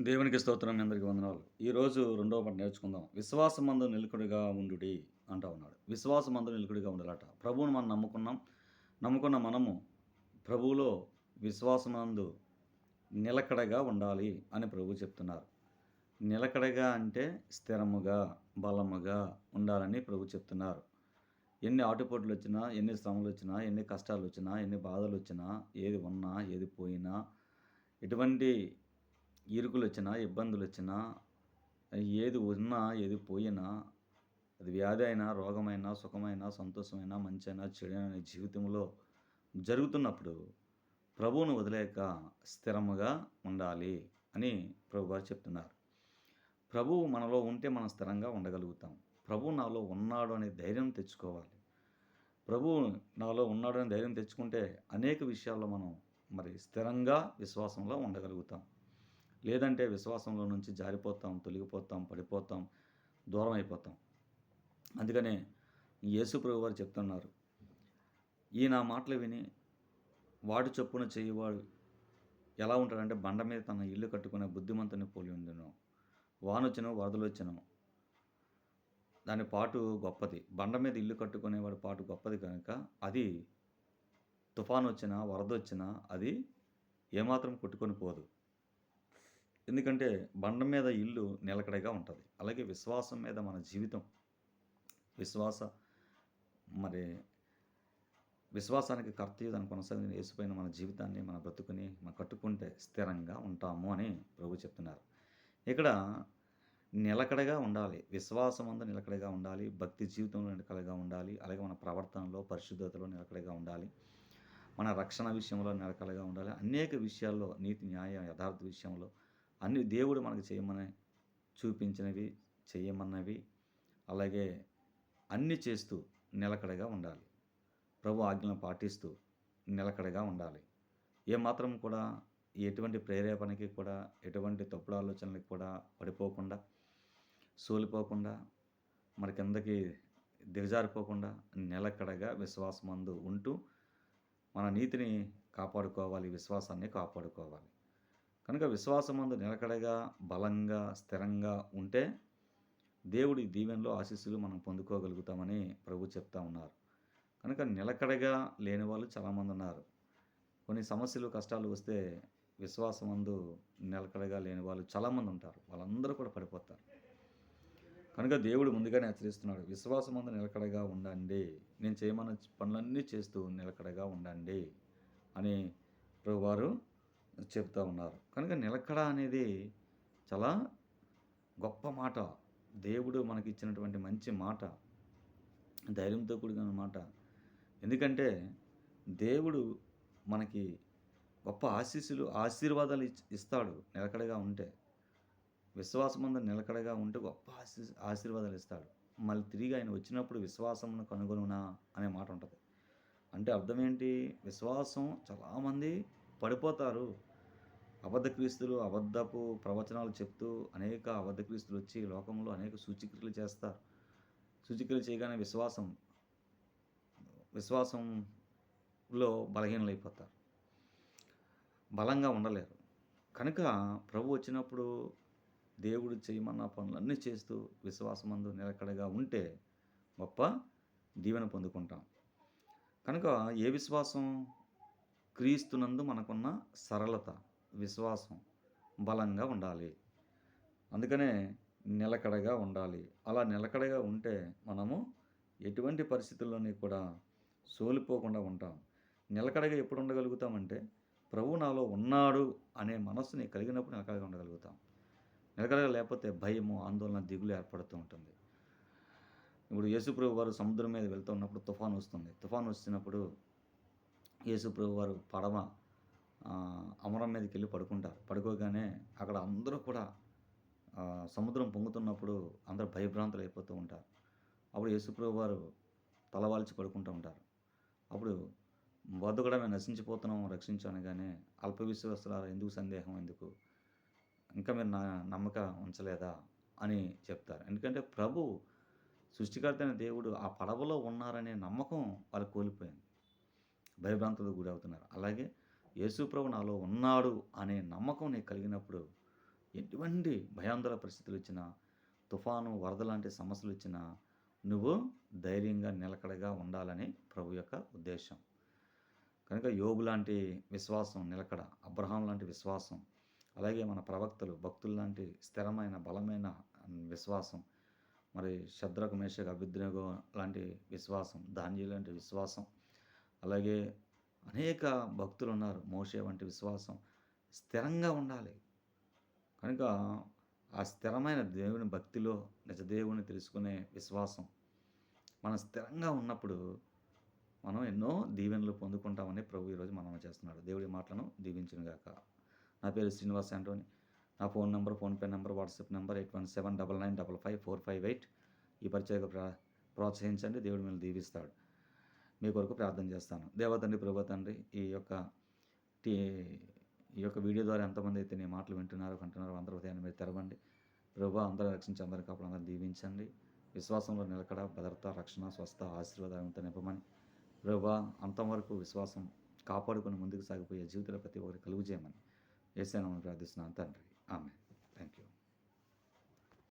దేవునికి స్తోత్రం మీ అందరికీ వందనాలు. ఈరోజు రెండవ పాట నేర్చుకుందాం. విశ్వాసమందు నిలుకుడిగా ఉండుడి అంటా ఉన్నాడు. విశ్వాసమందు నిలుకుడిగా ఉండాలట. ప్రభువును మనం నమ్ముకున్నాం. నమ్ముకున్న మనము ప్రభువులో విశ్వాసమందు నిలకడగా ఉండాలి అని ప్రభు చెప్తున్నారు. నిలకడగా అంటే స్థిరముగా బలముగా ఉండాలని ప్రభు చెప్తున్నారు. ఎన్ని ఆటుపోట్లు వచ్చినా ఎన్ని శ్రమలు వచ్చినా ఎన్ని కష్టాలు వచ్చినా ఎన్ని బాధలు వచ్చినా ఏది ఉన్నా ఏది పోయినా ఎటువంటి ఇరుకులు వచ్చినా ఇబ్బందులు వచ్చినా ఏది ఉన్నా ఏది పోయినా అది వ్యాధి అయినా రోగమైనా సుఖమైనా సంతోషమైనా మంచైనా చెడైనా నీ జీవితంలో జరుగుతున్నప్పుడు ప్రభువును వదిలేక స్థిరముగా ఉండాలి అని ప్రభువారు చెప్తున్నారు. ప్రభువు మనలో ఉంటే మనం స్థిరంగా ఉండగలుగుతాం. ప్రభువు నాలో ఉన్నాడు అనే ధైర్యం తెచ్చుకోవాలి. ప్రభువు నాలో ఉన్నాడు అనే ధైర్యం తెచ్చుకుంటే అనేక విషయాల్లో మనం మరి స్థిరంగా విశ్వాసంలో ఉండగలుగుతాం. లేదంటే విశ్వాసంలో నుంచి జారిపోతాం తొలగిపోతాం పడిపోతాం దూరం అయిపోతాం. అందుకనే యేసుప్రభు వారు చెప్తున్నారు ఈ నా మాటలు విని వాడు చొప్పున చేయవాడు ఎలా ఉంటాడంటే బండ మీద తన ఇల్లు కట్టుకునే బుద్ధిమంతుని పోలి ఉండును. వానొచ్చినో వరదలు వచ్చెను. దాని పాటు గొప్పది. బండ మీద ఇల్లు కట్టుకునేవాడు పాటు గొప్పది కనుక అది తుఫాన్ వచ్చినా వరద వచ్చినా అది ఏమాత్రం కొట్టుకొని పోదు. ఎందుకంటే బండ మీద ఇల్లు నిలకడగా ఉంటుంది. అలాగే విశ్వాసం మీద మన జీవితం. విశ్వాస మరి విశ్వాసానికి కర్తయ్యదని దాన్ని కొనసాగిన వేసిపోయిన మన జీవితాన్ని మన బ్రతుకుని మనం కట్టుకుంటే స్థిరంగా ఉంటాము అని ప్రభు చెప్తున్నారు. ఇక్కడ నిలకడగా ఉండాలి. విశ్వాసం అందు నిలకడగా ఉండాలి. భక్తి జీవితంలో నిలకడగా ఉండాలి. అలాగే మన ప్రవర్తనలో పరిశుద్ధతలో నిలకడగా ఉండాలి. మన రక్షణ విషయంలో నిలకడగా ఉండాలి. అనేక విషయాల్లో నీతి న్యాయ యథార్థ విషయంలో అన్ని దేవుడు మనకు చేయమని చూపించినవి చేయమన్నవి అలాగే అన్ని చేస్తూ నిలకడగా ఉండాలి. ప్రభు ఆజ్ఞలను పాటిస్తూ నిలకడగా ఉండాలి. ఏమాత్రం కూడా ఎటువంటి ప్రేరేపణకి కూడా ఎటువంటి తప్పుడు ఆలోచనలకు కూడా పడిపోకుండా సోలిపోకుండా మరి కిందకి దిగజారిపోకుండా నిలకడగా విశ్వాసమందు ఉంటూ మన నీతిని కాపాడుకోవాలి విశ్వాసాన్ని కాపాడుకోవాలి. కనుక విశ్వాసమందు నిలకడగా బలంగా స్థిరంగా ఉంటే దేవుడి దీవెనలో ఆశీస్సులు మనం పొందుకోగలుగుతామని ప్రభు చెప్తా ఉన్నారు. కనుక నిలకడగా లేని వాళ్ళు చాలామంది ఉన్నారు. కొన్ని సమస్యలు కష్టాలు వస్తే విశ్వాసమందు నిలకడగా లేని వాళ్ళు చాలామంది ఉంటారు. వాళ్ళందరూ కూడా పడిపోతారు. కనుక దేవుడు ముందుగానే హెచ్చరిస్తున్నాడు విశ్వాసమందు నిలకడగా ఉండండి. నేను చేయమన్న పనులన్నీ చేస్తూ నిలకడగా ఉండండి అని ప్రభువారు చెప్తా ఉన్నారు. కనుక నిలకడ అనేది చాలా గొప్ప మాట. దేవుడు మనకి ఇచ్చినటువంటి మంచి మాట. ధైర్యంతో కూడిన మాట. ఎందుకంటే దేవుడు మనకి గొప్ప ఆశీస్సులు ఆశీర్వాదాలు ఇస్తాడు నిలకడగా ఉంటే. విశ్వాసం అంతా నిలకడగా ఉంటే గొప్ప ఆశీ ఆశీర్వాదాలు ఇస్తాడు. మళ్ళీ తిరిగి ఆయన వచ్చినప్పుడు విశ్వాసమును కనుగొనునా అనే మాట ఉంటుంది. అంటే అర్థం ఏంటి విశ్వాసం చాలామంది పడిపోతారు. అబద్ధ క్రీస్తులు అబద్ధపు ప్రవచనాలు చెప్తూ అనేక అబద్ధ క్రీస్తులు వచ్చి లోకంలో అనేక సూచిక్రియలు చేస్తారు. సూచిక్రియలు చేయగానే విశ్వాసం విశ్వాసంలో బలహీనలైపోతారు. బలంగా ఉండలేరు. కనుక ప్రభు వచ్చినప్పుడు దేవుడు చేయమన్న పనులన్నీ చేస్తూ విశ్వాసమందు నిలకడగా ఉంటే గొప్ప దీవెన పొందుకుంటాం. కనుక ఏ విశ్వాసం క్రీస్తునందు మనకున్న సరళత విశ్వాసం బలంగా ఉండాలి. అందుకనే నిలకడగా ఉండాలి. అలా నిలకడగా ఉంటే మనము ఎటువంటి పరిస్థితుల్లోని కూడా సోలిపోకుండా ఉంటాం. నిలకడగా ఎప్పుడు ఉండగలుగుతామంటే ప్రభు నాలో ఉన్నాడు అనే మనస్సుని కలిగినప్పుడు నిలకడగా ఉండగలుగుతాం. నిలకడగా లేకపోతే భయము ఆందోళన దిగులు ఏర్పడుతూ ఉంటుంది. ఇప్పుడు యేసుప్రభు వారు సముద్రం మీద వెళ్తూ ఉన్నప్పుడు తుఫాన్ వస్తుంది. తుఫాన్ వచ్చినప్పుడు యేసుప్రభు వారు పడవ అమరం మీదకి వెళ్ళి పడుకుంటారు. పడుకోగానే అక్కడ అందరూ కూడా సముద్రం పొంగుతున్నప్పుడు అందరూ భయభ్రాంతులు అయిపోతూ ఉంటారు. అప్పుడు యేసుప్రభు వారు తలవాల్చి పడుకుంటూ ఉంటారు. అప్పుడు వద్ద కూడా మేము నశించిపోతున్నాం రక్షించాను కానీ అల్ప విశ్వాసాలు ఎందుకు సందేహం ఎందుకు? ఇంకా మీరు నా నమ్మక ఉంచలేదా? అని చెప్తారు. ఎందుకంటే ప్రభు సృష్టికర్తైన దేవుడు ఆ పడవలో ఉన్నారనే నమ్మకం వాళ్ళు కోల్పోయింది భయభ్రాంతులకు గురవుతున్నారు. అలాగే యేసుప్రభు నాలో ఉన్నాడు అనే నమ్మకం నీకు కలిగినప్పుడు ఎటువంటి భయాందోళ పరిస్థితులు వచ్చినా తుఫాను వరద లాంటి సమస్యలు వచ్చినా నువ్వు ధైర్యంగా నిలకడగా ఉండాలని ప్రభు యొక్క ఉద్దేశం. కనుక యోగు లాంటి విశ్వాసం నిలకడ అబ్రహాం లాంటి విశ్వాసం అలాగే మన ప్రవక్తలు భక్తులు లాంటి స్థిరమైన బలమైన విశ్వాసం మరి శద్రకు మేషకు అభిద్రగో లాంటి విశ్వాసం ధాన్య లాంటి విశ్వాసం అలాగే అనేక భక్తులు ఉన్నారు మోసే వంటి విశ్వాసం స్థిరంగా ఉండాలి. కనుక ఆ స్థిరమైన దేవుని భక్తిలో నిజ దేవుని తెలుసుకునే విశ్వాసం మనం స్థిరంగా ఉన్నప్పుడు మనం ఎన్నో దీవెనలు పొందుకుంటామని ప్రభు ఈరోజు మనం చేస్తున్నాడు. దేవుడి మాటలను దీవించునుగాక నా పేరు శ్రీనివాస్ ఆంటోని. నా phone number PhonePe number WhatsApp number eight one seven double nine double five four five eight. ఈ పరిచయ ప్రోత్సహించండి. దేవుడు మిమ్మల్ని దీవిస్తాడు. మీ కొరకు ప్రార్థన చేస్తాను. దేవతండ్రి ప్రభు తండ్రి ఈ యొక్క టీ ఈ యొక్క వీడియో ద్వారా ఎంతమంది అయితే నీ మాటలు వింటున్నారో కంటున్నారో అందరూ హృదయాన్ని మీరు తెరవండి. ప్రభు అందరూ రక్షించి అందరి కాపులు అందరూ దీవించండి. విశ్వాసంలో నిలకడ భద్రత రక్షణ స్వస్థ ఆశీర్వాదంతో నింపమని ప్రభా అంతవరకు విశ్వాసం కాపాడుకుని ముందుకు సాగిపోయే జీవితంలో ప్రతి ఒక్కరికి కలుగు చేయమని ఏసైనా ప్రార్థిస్తున్నాను తండ్రి. ఆమె